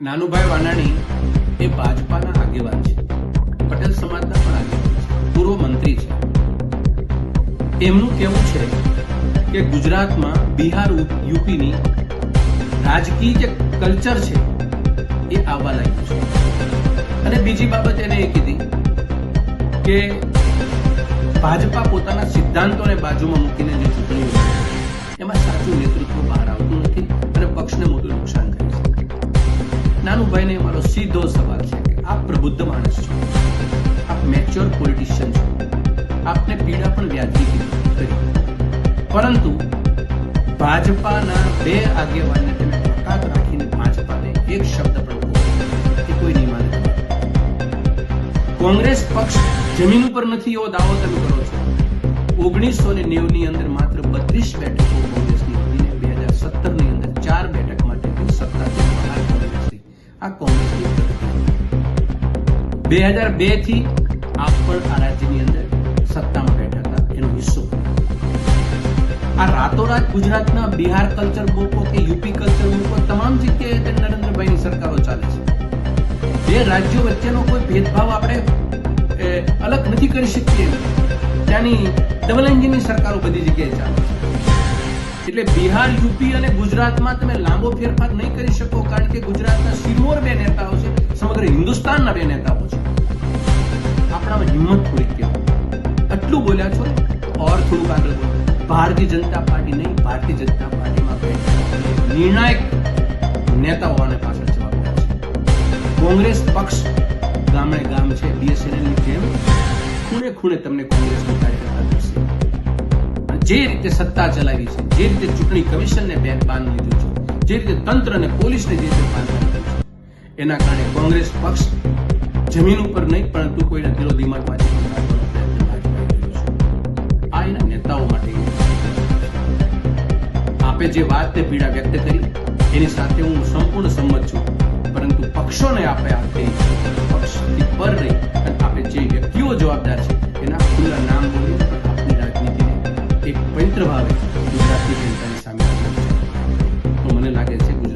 નાનુભાઈ વાનાણી એ ભાજપાના આગેવાન છે. પટેલ સમાજના પણ આગેવાન છે. પૂર્વ મંત્રી છે. એમનું કહેવું છે કે ગુજરાતમાં બિહાર યુપીની રાજકીય જે કલ્ચર છે એ આવવા લાગ્યું છે. અને બીજી બાબત એને એ કીધી કે ભાજપા પોતાના સિદ્ધાંતોને બાજુમાં મૂકીને જે ચૂંટણી નાનુભાઈને મારો સીધો સવાલ છે કે આપ પ્રબુદ્ધ માણસ છો. આપ મેચ્યોર પોલિટિશિયન છો. આપને પીડા પણ વ્યાજબી કરી. પરંતુ ભાજપાના બે આગેવાનને તમે તાકાત રાખીને ભાજપાને એક શબ્દ પણ એ કોઈ નહીં માને. કોંગ્રેસ પક્ષ જમીન ઉપર નથી એવો દાવો તમે કરો છો. ઓગણીસો ને નેવની અંદર માત્ર આ બે હજાર બેથી આપ પણ આ રાજ્યની અંદર સત્તામાં બેઠા હતા. એનો હિસ્સો. આ રાતોરાત ગુજરાતના બિહાર કલ્ચર મૂકો કે યુપી કલ્ચર મૂકો તમામ જગ્યાએ તે નરેન્દ્રભાઈની સરકારો ચાલે છે. બે રાજ્યો વચ્ચેનો કોઈ ભેદભાવ આપણે અલગ નથી કરી શકીએ. ત્યાંની ડબલ એન્જિનની સરકારો બધી જગ્યાએ ચાલે છે. એટલે બિહાર, યુપી અને ગુજરાતમાં તમે લાંબો ફેરફાર નહીં કરી શકો સિરમોર બે નેતાઓ છે, સમગ્ર હિન્દુસ્તાનના બે નેતાઓ છે. આપણામાં હિંમત થોડીક કહેવાય આટલું બોલ્યા છો, ઓર થોડુંક આગળ બોલો. ભારતીય જનતા પાર્ટી નહીં, ભારતીય જનતા પાર્ટીમાં બેઠેલા નિર્ણાયક નેતાઓ આને પાછળ જવાબ છે. કોંગ્રેસ પક્ષ ગામડે ગામ છે બીએસએનએલની જેમ ખૂણે ખૂણે તમને કોંગ્રેસનો કાર્યકર્તા કરશે જે રીતે સત્તા ચલાવી છે, જે રીતે ચૂંટણી કમિશનને બેન બાંધ લીધું છે, જે રીતે તંત્ર અને પોલીસને જે રીતે બાંધ લીધું એના કારણે કોંગ્રેસ પક્ષ જમીન ઉપર નહીં, પરંતુ કોઈના દિલો છે. આ એના નેતાઓ માટે આપે જે વાત તે પીડા વ્યક્ત કરી, એની સાથે હું સંપૂર્ણ સંમત છું. પરંતુ પક્ષોને આપે આ કરી પક્ષથી પર રહી, અને આપે જે વ્યક્તિઓ જવાબદાર છે, એના ખુલ્લા નામ બોલી પણ આપની રાજનીતિને એક પવિત્ર ભાવે ગુજરાતની જનતાની સામે તો મને લાગે છે